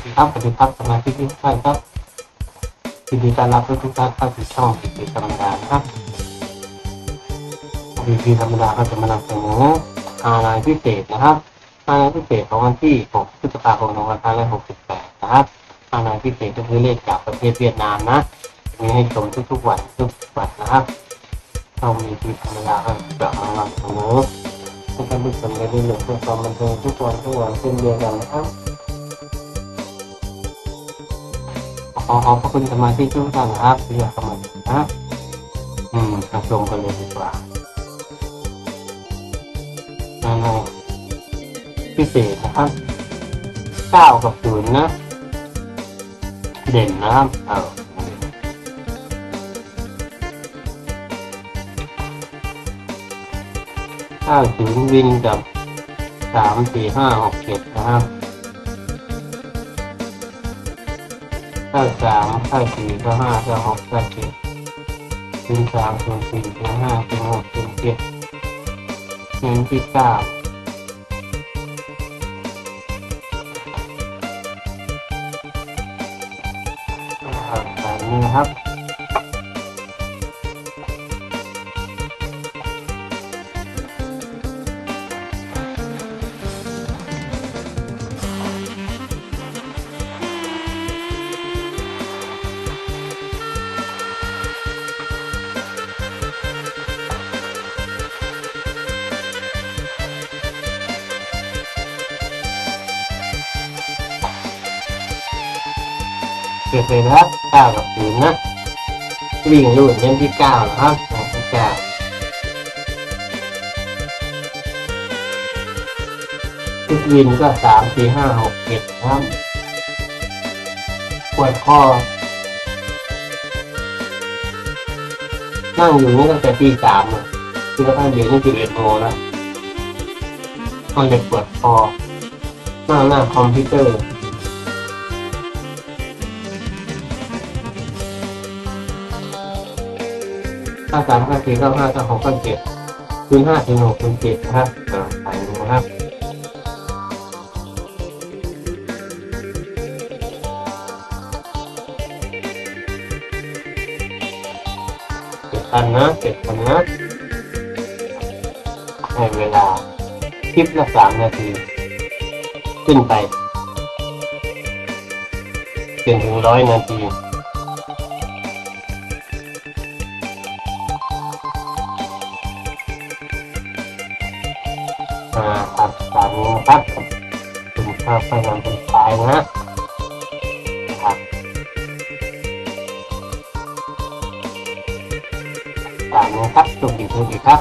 สวัสดีครับสวัสดีครับสมาชิกทุกท่านครับยินดีต้อนรับทุกท่านเข้าสู่ช่องพีพีธรรมดาครับพีพีธรรมดาก็จะมานำเสนออาณายพิเศษนะครับอาณายพิเศษของวันที่ 6 พฤษภาคม 2568 นะครับอาณายพิเศษก็คือเลขจากประเทศเวียดนามนะ มีให้ชมทุกๆวันทุกวันนะครับช่องพีพีธรรมดาก็จะมานำเสนอให้ท่านผู้ชมได้ดูเรื่องเพื่อความบันเทิงทุกวันทุกวันเช่นเดียวกันนะครับ ขอขอบพระคุณสมาชิกทุกท่านนะครับที่อยากเข้ามาดูนะอืมกระชมกันเลยดีกว่านั่นไงพิเศษนะครับเก้ากับศูนย์นะ เด่นนะครับเออเก้าศูนย์วินกับสามสี่ห้าหกเจ็ดนะครับ ห้าสามห้าสี่ก็ห้าก็หกก็เจ็ดถึงสามถึงสี่ถึงห้าถึงหกถึงเจ็ดเงินที่เก้าเอาแบบนี้นะครับ เก็บเลยนะครับเก้ากับศูนย์นะวิ่งรูดเน้นที่เก้านะครับเน้นที่เก้าทุกวินก็สามสี่ห้าหกเจ็ดนะครับปวดคอนั่งอยู่นี่ตั้งแต่ตีสามอะคือกระทั่งเดี๋ยวนี้สิบเอ็ดโมงแล้วก็เลยปวดคอนั่งหน้าคอมพิวเตอร์ ห้าสามห้าสี่เก้าห้าเก้าหกเก้าเจ็ดคูณห้าถึงหกคูณเจ็ดนะครับอ่าใส่ดูนะครับเจ็ดพันนะเจ็ดพันนะให้เวลาคลิปละสามนาที ขึ้นไปจนถึงร้อยนาที อ่าครับตามนี้นะครับคุณข้าพยายามเป็นสายนะครับตามนี้ครับสุขดีสุขดีครับ